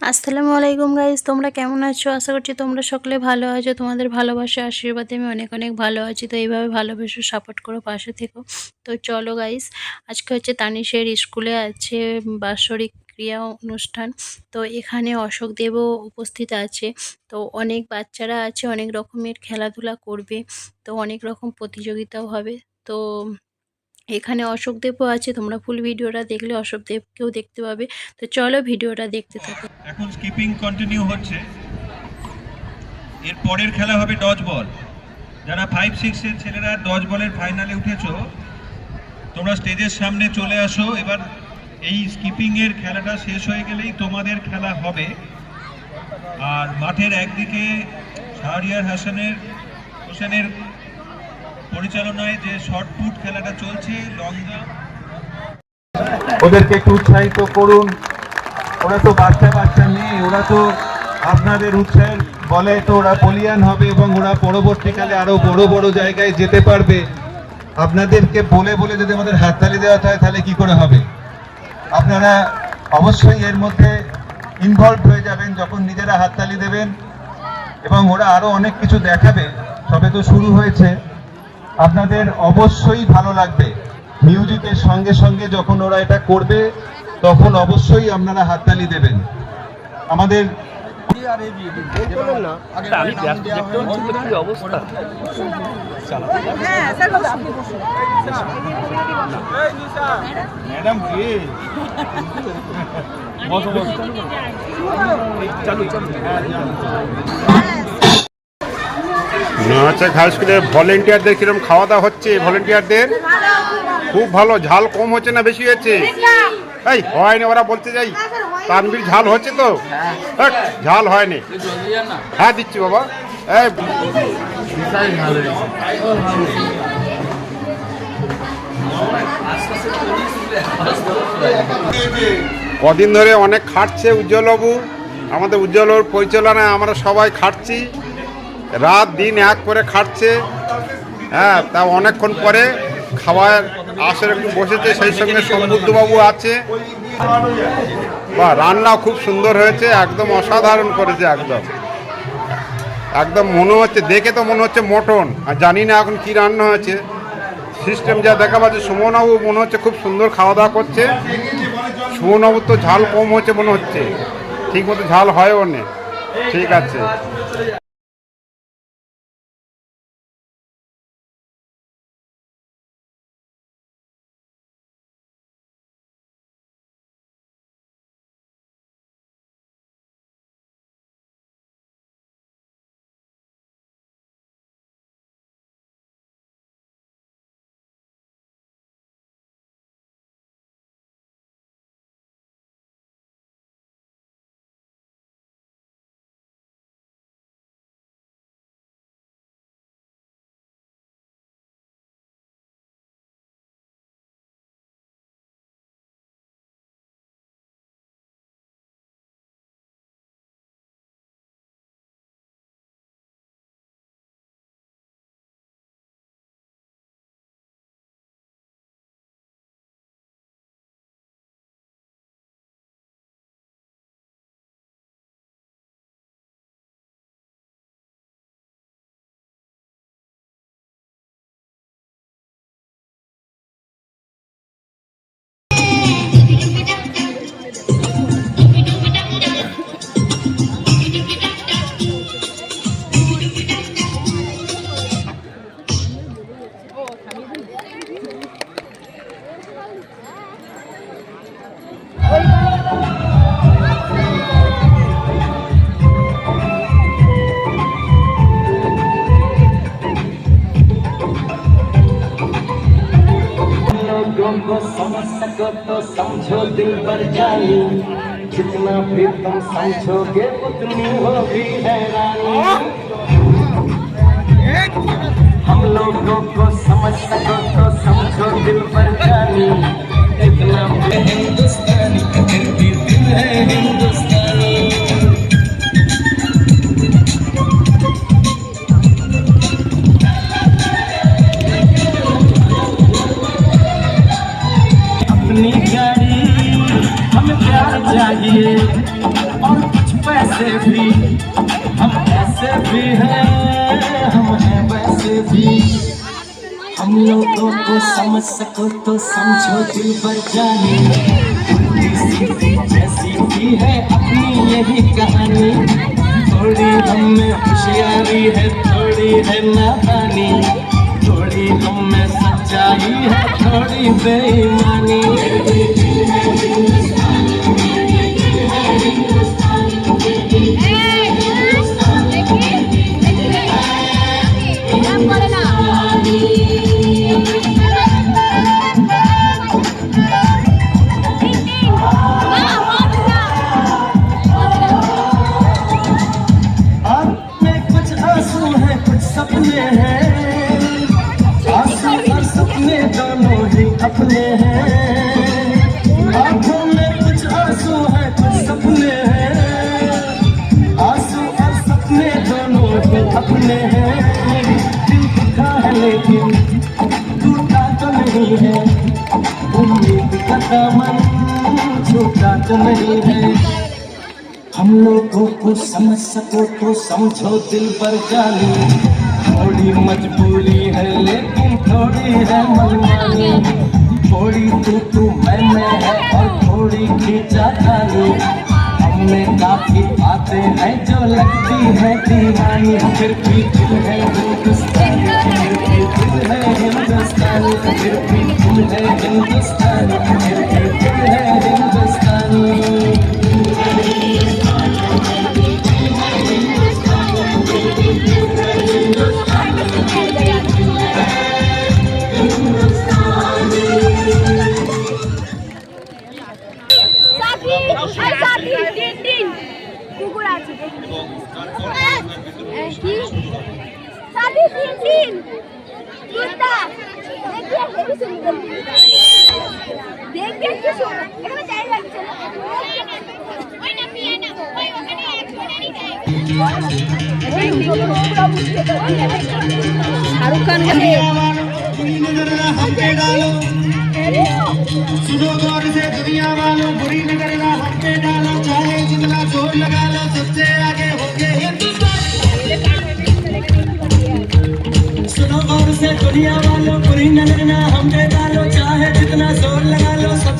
আসসালামু আলাইকুম গাইজ তোমরা কেমন আছো? আশা করছি তোমরা সকলে ভালো আছো। তোমাদের ভালোবাসা আশীর্বাদে আমি অনেক অনেক ভালো আছি, তো এইভাবে ভালোবেসে সাপোর্ট করো, পাশে থেকো। তো চলো গাইজ আজকে হচ্ছে তানিশের স্কুলে আছে বাৎসরিক ক্রিয়া অনুষ্ঠান। তো এখানে অশোক দেবও উপস্থিত আছে। তো অনেক বাচ্চারা আছে, অনেক রকমের খেলাধুলা করবে, তো অনেক রকম প্রতিযোগিতাও হবে। তো এখানে অশোক দেবও আছে, তোমরা ফুল ভিডিওটা দেখলে অশোক দেবকেও দেখতে পাবে। তো চলো ভিডিওটা দেখতে থাকো। এখন স্কিপিং কন্টিনিউ হচ্ছে। এর পরের খেলা হবে ডজ বল যারা ফাইভ সিক্সের ছেলেরা ডজ বলের ফাইনালে উঠেছো, তোমরা স্টেজের সামনে চলে আসো। এবার এই স্কিপিং এর খেলাটা শেষ হয়ে গেলেই তোমাদের খেলা হবে। আর মাঠের একদিকে শাহরিয়ার হাসানের হোসেনের পরিচালনায় যে শর্ট পুট খেলাটা চলছে লং জাম্প ওদেরকে একটু উৎসাহিত করুন। ওরা তো বাচ্চা বাচ্চা নেই ওরা তো আপনাদের উৎসাহের বলে তো ওরা বলিয়ান হবে এবং ওরা পরবর্তীকালে আরও বড় বড় জায়গায় যেতে পারবে। আপনাদেরকে বলে বলে যদি আমাদের হাততালি দেওয়া হয়, তাহলে কি করে হবে? আপনারা অবশ্যই এর মধ্যে ইনভলভ হয়ে যাবেন যখন নিজেরা হাততালি দেবেন এবং ওরা আরও অনেক কিছু দেখাবে। সবে তো শুরু হয়েছে। আপনাদের অবশ্যই ভালো লাগবে। মিউজিকের সঙ্গে সঙ্গে যখন ওরা এটা করবে তখন অবশ্যই আপনারা হাততালি দেবেন। আমাদের আমি ব্যস্ত দেখতে পাচ্ছি তো কি অবস্থা ম্যাডাম কে চালু। চালু। নাচা হাই স্কুলে ভলেন্টিয়ারদের কিরম খাওয়া দাওয়া হচ্ছে ভলেন্টিয়ারদের? খুব ভালো ঝাল কম হচ্ছে না বেশি হচ্ছে? এই হয়নি ওরা বলতে যাই তানবির ঝাল হচ্ছে তো? হ্যাট, ঝাল হয়নি। হ্যাঁ দিচ্ছি বাবা। এই কদিন ধরে অনেক খাটছে উজ্জ্বলবাবু। আমাদের উজ্জ্বলবাবুর পরিচালনায় আমরা সবাই খাটছি। রাত দিন এক করে খাটছে। হ্যাঁ তা অনেকক্ষণ পরে খাওয়ার আসর একটু বসেছে, সেই সঙ্গে সমুদ্রবাবু আছে। বা, রান্না খুব সুন্দর হয়েছে, একদম অসাধারণ করেছে একদম। একদম মনে হচ্ছে, দেখে তো মনে হচ্ছে মটন। আর জানি না এখন কি রান্না হয়েছে। সিস্টেম যা দেখা পাচ্ছে সুমনবাবু মনে হচ্ছে খুব সুন্দর খাওয়া দাওয়া করছে। সুমনবাবুর তো ঝাল কম হচ্ছে মনে হচ্ছে। ঠিক মতো ঝাল হয়ও নে। ঠিক আছে। तुम समझोगे उतनी होगी हैरानी। हम लोगों को समझ सको तो समझो दिल पर जानी। बातों को समझ सको तो समझो दिल पर जाने। जैसी भी है अपनी यही कहानी। थोड़ी हमें होशियारी है, थोड़ी है नादानी। थोड़ी हमें सच्चाई है, थोड़ी बेईमानी। को समझो दिल पर जानी। थोड़ी मजबूरी है, लेकिन थोड़ी है मनमानी। थोड़ी तू तू मैं मैं है और थोड़ी खींचा खानी हमने काफ़ी बातें हैं जो लगती है दीवानी। फिर भी दिल है हिंदुस्तानी, फिर भी दिल है हिंदुस्तानी, फिर भी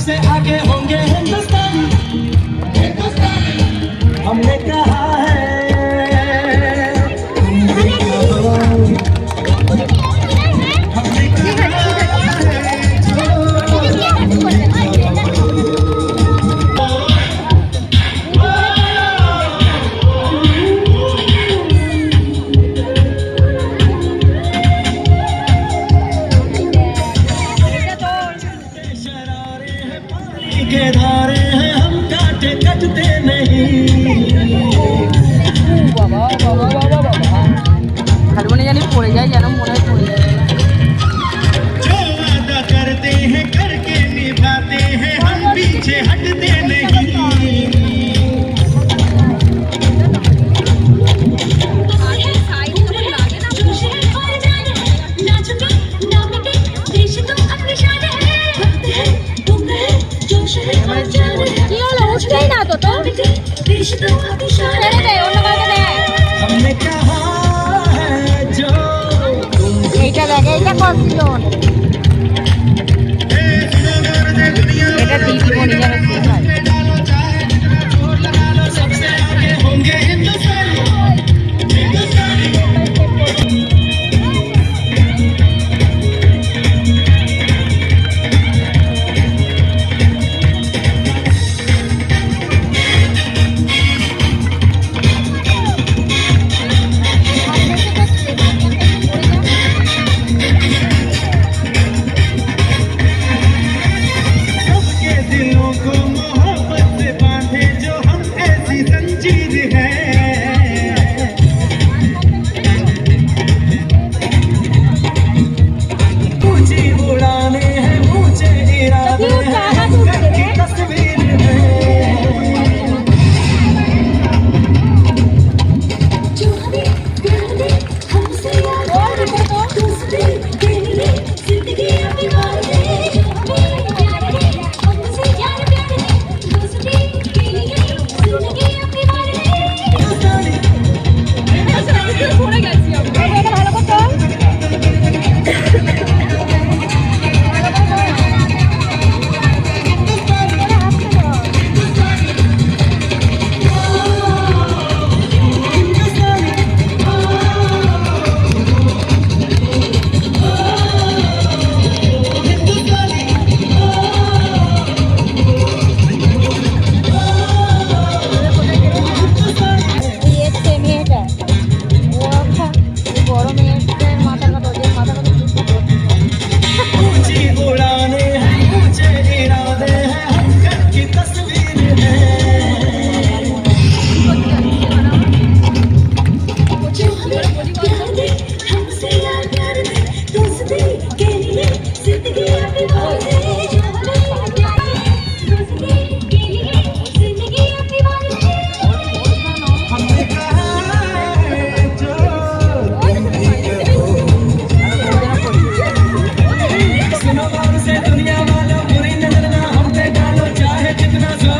say hi. Cause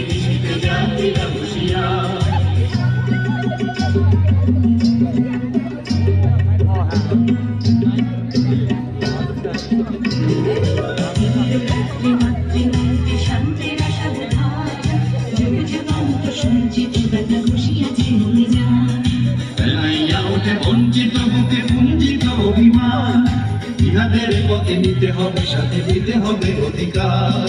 নিশীতে বুকে পুঞ্জিত অভিমান ইহাদের পথে নিতে হবে সাথে দিতে হবে অধিকার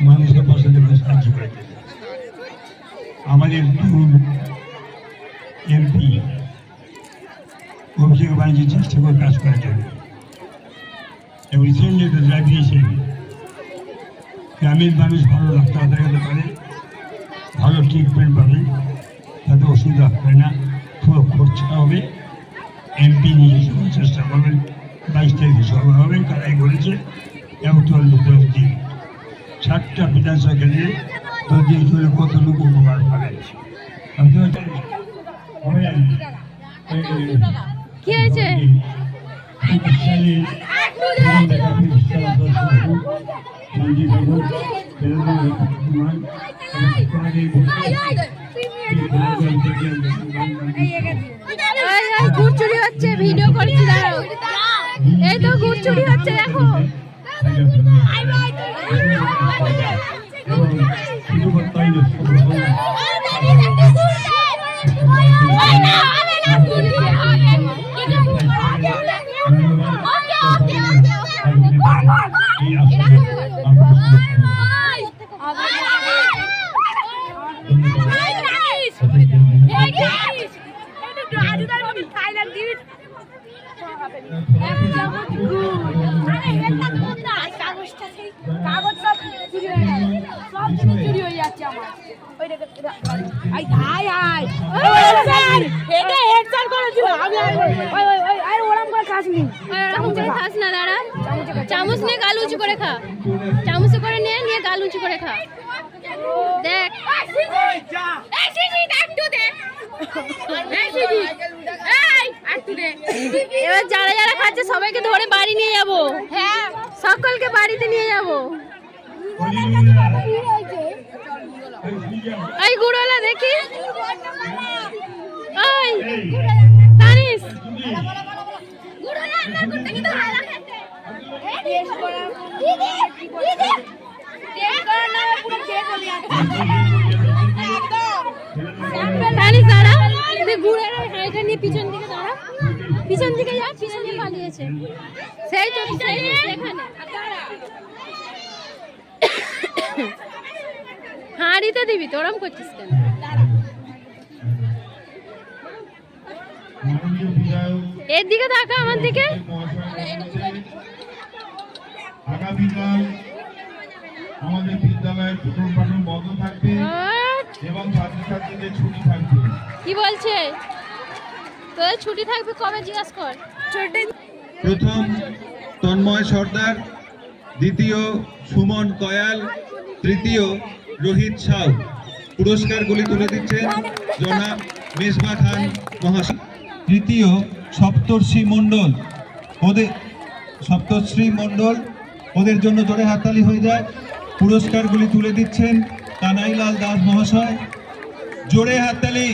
মানুষের পাশে থেকে সাহায্য করে। আমাদের তরুণ এমপি, অভিষেক বাণিজ্য চেষ্টা করে কাজ করার জন্য। এবং রিসেন্টলি একটা ড্রাইভ দিয়েছেন, গ্রামের মানুষ ভালো ডাক্তার দেখাতে পারে, ভালো ট্রিটমেন্ট পাবে, তাতে অসুবিধা হবে না পুরো খরচা হবে। এমপি নিয়ে চেষ্টা করবেন, বাইশ তারিখে সভা হবে, তারাই বলেছে, এবং দশ দিন। ষাটটা বিধানসভা কেন্দ্রে দিন চলে কত লোক উপকার পাবে কি হয়েছে গুড় চুরি হচ্ছে ভিডিও করছি দাঁড়াও এই তো গুড় চুরি হচ্ছে দেখো Thank you. এবার যারা যারা খাচ্ছে সবাইকে ধরে বাড়ি নিয়ে যাব হ্যাঁ সকলকে বাড়িতে নিয়ে যাব এই গুড়ওয়ালা দেখি ওই তানিস তানিস তুই গুড়ের হাইটা নিয়ে পিছন দিকে দাঁড়া। পিছন দিকে যা পিছন দিকে পালিয়েছে। সেই তো সেখানে। হাঁড়িতে দিবি তো ওরম করছিস কেন? এর দিকে তাকা আমার দিকে। আগামীকাল আমাদের বিদ্যালয়ের পঠন পাঠন বন্ধ থাকবে এবং ছাত্রছাত্রীদের ছুটি থাকবে। কি বলছে? তোদের ছুটি থাকবে কবে জিজ্ঞাসা কর। প্রথম তন্ময় সর্দার দ্বিতীয় সুমন কয়াল তৃতীয় রোহিত সাউ। পুরস্কারগুলি তুলে দিচ্ছেন জনাব মেজবা খান মহাশয়। তৃতীয় সপ্তর্ষি মণ্ডল। ওদের সপ্তশ্রী মণ্ডল ওদের জন্য জোরে হাততালি হয়ে যায়। পুরস্কারগুলি তুলে দিচ্ছেন কানাইলাল দাস মহাশয়। জোরে হাততালি।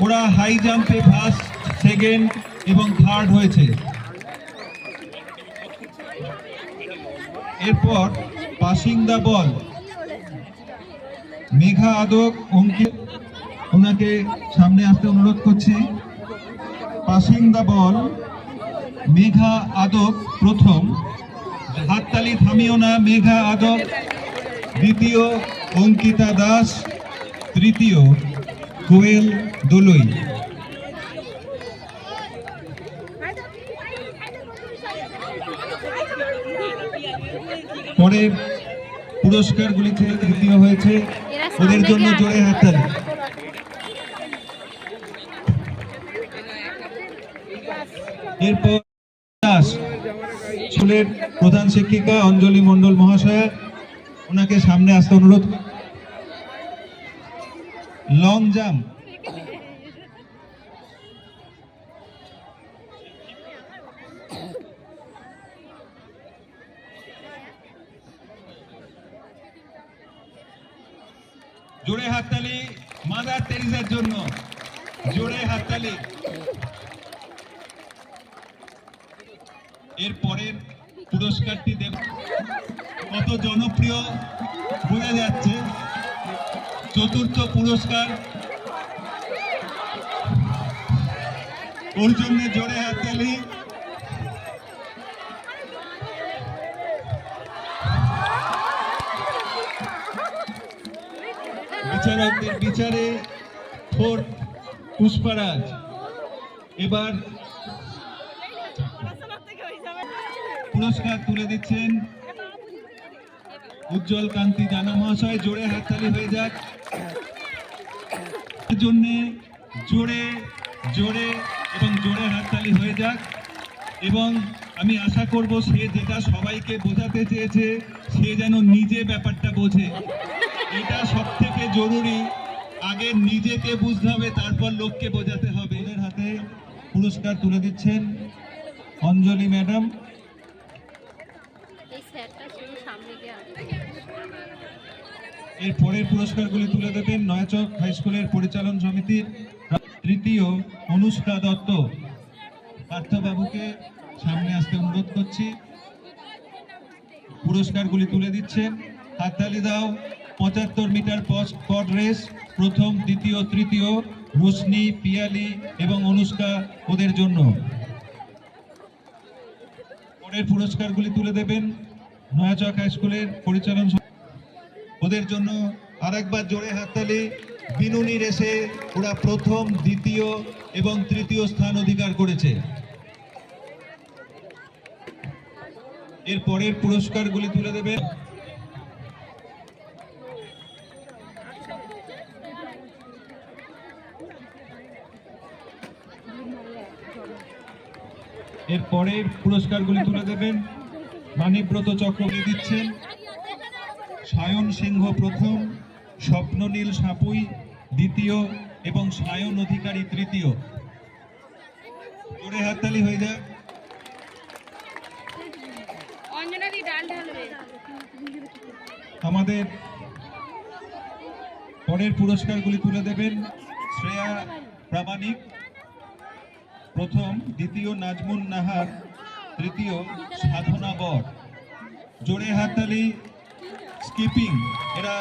ওরা হাই জাম্পে ফার্স্ট, সেকেন্ড এবং থার্ড হয়েছে। এরপর passing the ball. Megha Adak, Ankit, ওনাকে সামনে আসতে অনুরোধ করছি। Passing the ball, Megha Adak প্রথম। হাততালি থামিও না, মেঘা আদক। দ্বিতীয় অঙ্কিতা দাস, তৃতীয়। কোয়েল দলুই। পরে পুরস্কারগুলি থেকে তৃতীয় হয়েছে ওদের জন্য জোরে হাতাল এরপর দাস স্কুলের প্রধান শিক্ষিকা অঞ্জলি মণ্ডল মহাশয়া ওনাকে সামনে আসতে অনুরোধ। লং জাম্প জোরে হাততালি, মাদার তেরিজার জন্য। জোরে হাততালি। এর পরের পুরস্কারটি দেব কত জনপ্রিয়, বোঝা যাচ্ছে। চতুর্থ পুরস্কার। ওর জন্য জোরে হাততালি বিচারকদের বিচারে ফোর্ট পুষ্পারাজ। এবার পুরস্কার তুলে দিচ্ছেন। উজ্জ্বল কান্তি জানা মহাশয়, জোরে হাততালি হয়ে যাক। এর জন্যে জোরে জোরে এবং জোরে হাততালি হয়ে যাক। এবং আমি আশা করব সে যেটা সবাইকে বোঝাতে চেয়েছে, সে যেন নিজে ব্যাপারটা বোঝে। এটা সব থেকে জরুরি। আগে নিজেকে বুঝতে হবে, তারপর লোককে বোঝাতে হবে। এদের হাতে পুরস্কার তুলে দিচ্ছেন অঞ্জলি ম্যাডাম। এর পরের পুরস্কারগুলি তুলে দেবেন নয়াচক হাই স্কুলের পরিচালন সমিতির তৃতীয় অনুষ্কা দত্ত। পার্থবাবুকে সামনে আসতে অনুরোধ করছি। পুরস্কারগুলি তুলে দিচ্ছেন। হাততালি দাও। পঁচাত্তর মিটার পড রেস, প্রথম, দ্বিতীয়, তৃতীয়, রোশনি, পিয়ালি এবং অনুষ্কা ওদের জন্য। পরের পুরস্কারগুলি তুলে দেবেন নয়াচক হাই স্কুলের পরিচালন ওদের জন্য আরেকবার জোরে হাততালি। বিনুনি রেসে ওরা প্রথম, দ্বিতীয় এবং তৃতীয় স্থান অধিকার করেছে। এর পরের পুরস্কারগুলি তুলে দেবে। এর পরের পুরস্কারগুলি তুলে দেবেন। মানিব্রত চক্রকে দিচ্ছেন। সায়ন সিংহ প্রথম স্বপ্ননীল সাপুই দ্বিতীয় এবং সায়ন অধিকারী তৃতীয়। জোরে হাততালি হয়ে যাক। ঢালবে আমাদের পরের পুরস্কারগুলি তুলে দেবেন শ্রেয়া প্রামাণিক প্রথম দ্বিতীয় নাজমুন নাহার তৃতীয় সাধনা বর। জোরে হাততালি। স্কিপিং এরা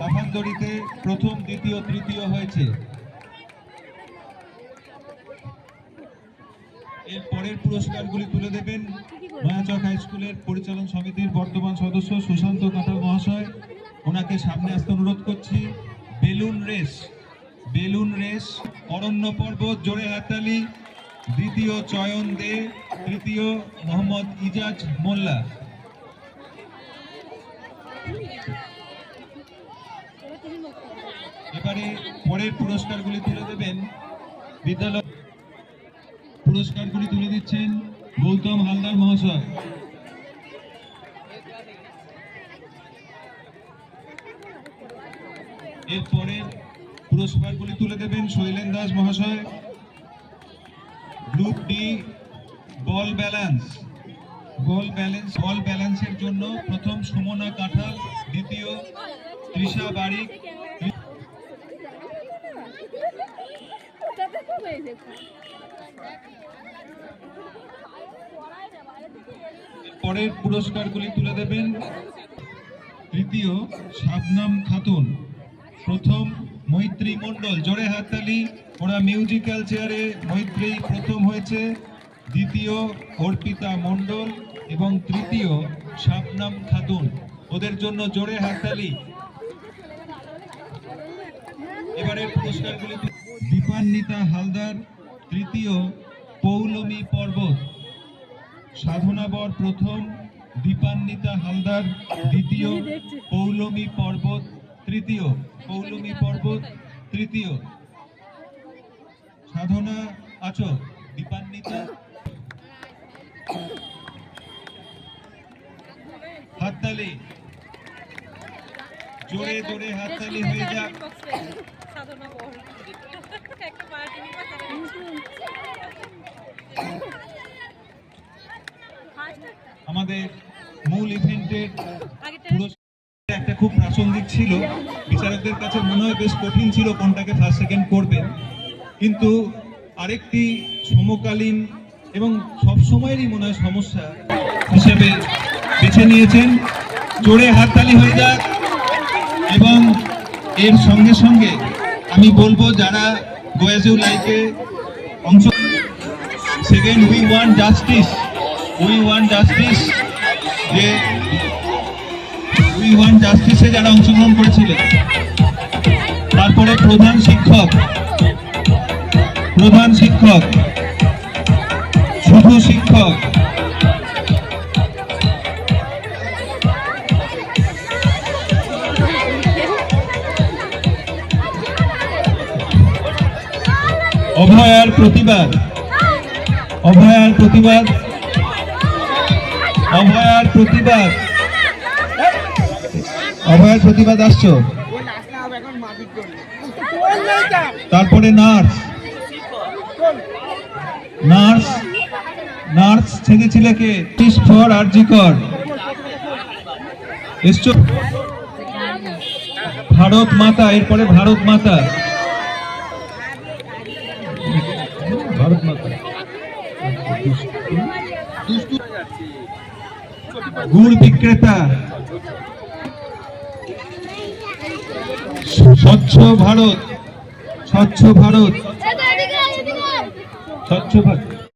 লাফান্দড়িতে প্রথম, দ্বিতীয়, তৃতীয় হয়েছে। এর পরের পুরস্কারগুলি তুলে দেবেন নয়াচক হাই স্কুলের পরিচালন সমিতির বর্তমান সদস্য সুশান্ত কাঁঠাল মহাশয়। ওনাকে সামনে আসতে অনুরোধ করছি। বেলুন রেস বেলুন রেস, অরণ্য পর্বত, জোরে হাততালি, দ্বিতীয় চয়ন দে, তৃতীয় মোহাম্মদ ইজাজ মোল্লা। এবারে পরের পুরস্কারগুলি তুলে দেবেন বিদ্যালয় পুরস্কারগুলি তুলে দিচ্ছেন গৌতম হালদার মহাশয়। এর পরের পুরস্কারগুলি তুলে দেবেন শৈলেন দাস মহাশয়। Group D, ball balance. Ball balance ball ব্যালেন্সের জন্য প্রথম সুমনা কাঁঠাল, দ্বিতীয় তৃষা বারিক পরের পুরস্কারগুলি তুলে দেবেন। তৃতীয় শাবনাম খাতুন, প্রথম মৈত্রী মণ্ডল, জোরে হাততালি, ওরা মিউজিক্যাল চেয়ারে মৈত্রী প্রথম হয়েছে। দ্বিতীয় অর্পিতা মণ্ডল এবং তৃতীয় শাবনাম খাতুন। ওদের জন্য জোরে হাততালি। এবারে পুরস্কারগুলি দীপান্বিতা হালদার, তৃতীয় পৌলমী পর্বত। সাধনাবর প্রথম, দীপান্বিতা হালদার, দ্বিতীয় পৌলমী পর্বত, তৃতীয় পৌলমী পর্বত, তৃতীয়। সাধনা আছো দীপান্বিতা হাততালি। জোরে জোরে হাততালি হয়ে যাক। আমাদের মূল ইভেন্টের একটা খুব প্রাসঙ্গিক ছিল। বিচারকদের কাছে মনে হয় বেশ কঠিন ছিল কোনটাকে ফার্স্ট সেকেন্ড করবেন কিন্তু আরেকটি সমকালীন এবং সব সময়েরই মনে হয় সমস্যা হিসেবে বেছে নিয়েছেন। জোরে হাততালি হয়ে যাক এবং এর সঙ্গে সঙ্গে আমি বলব যারা গোয়াজু লাইফে অংশ second we want justice we want justice যে উই ওয়ান জাস্টিসে যারা অংশগ্রহণ করেছিলেন। তারপরে প্রধান শিক্ষক প্রধান শিক্ষক শুধু শিক্ষক। অভয়ার প্রতিবাদ। অভয়ার প্রতিবাদ। অভয়ার প্রতিবাদ। অভয়ার প্রতিবাদ আসছো। তারপরে নার্স। নার্স ছেড়েছিলে কে? টিস ফর আরজিকর ভারত মাতা, এরপরে ভারত মাতা। ভারত মাতা। গুড় বিক্রেতা। স্বচ্ছ ভারত। স্বচ্ছ ভারত। স্বচ্ছ ভারত।